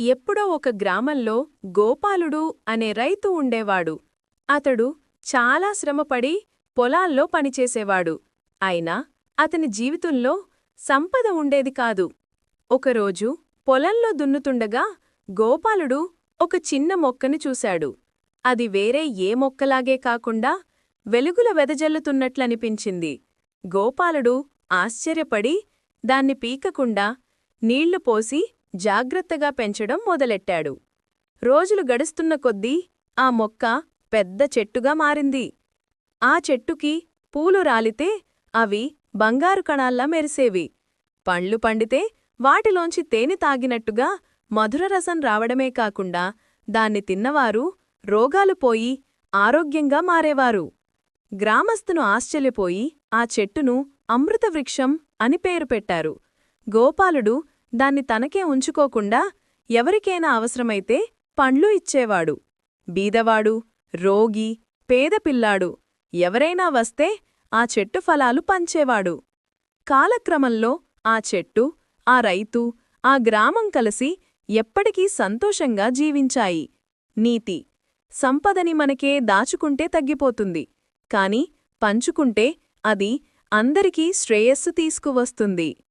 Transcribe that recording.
ఎప్పుడో ఒక గ్రామంలో గోపాలుడు అనే రైతు ఉండేవాడు. అతడు చాలా శ్రమపడి పొలాల్లో పనిచేసేవాడు. అయినా అతని జీవితంలో సంపద ఉండేది కాదు. ఒకరోజు పొలంలో దున్నుతుండగా గోపాలుడు ఒక చిన్న మొక్కని చూశాడు. అది వేరే ఏ మొక్కలాగే కాకుండా వెలుగుల వెదజల్లుతున్నట్లనిపించింది. గోపాలుడు ఆశ్చర్యపడి దాన్ని పీకకుండా నీళ్ళు పోసి జాగ్రత్తగా పెంచడం మొదలెట్టాడు. రోజులు గడుస్తున్న కొద్దీ ఆ మొక్క పెద్ద చెట్టుగా మారింది. ఆ చెట్టుకి పూలు రాలితే అవి బంగారు కణాల్లా మెరిసేవి. పండ్లు పండితే వాటిలోంచి తేనె తాగినట్టుగా మధురరసం రావడమే కాకుండా దాన్ని తిన్నవారు రోగాలు పోయి ఆరోగ్యంగా మారేవారు. గ్రామస్థును ఆశ్చర్యపోయి ఆ చెట్టును అమృతవృక్షం అని పేరు పెట్టారు. గోపాలుడు దాన్ని తనకే ఉంచుకోకుండా ఎవరికైనా అవసరమైతే పండ్లు ఇచ్చేవాడు. బీదవాడు రోగి పేదపిల్లాడు ఎవరైనా వస్తే ఆ చెట్టు ఫలాలు పంచేవాడు. కాలక్రమంలో ఆ చెట్టు ఆ రైతు ఆ గ్రామం కలిసి ఎప్పటికీ సంతోషంగా జీవించాయి. నీతి సంపదని మనకే దాచుకుంటే తగ్గిపోతుంది. కాని పంచుకుంటే అది అందరికీ శ్రేయస్సు తీసుకువస్తుంది.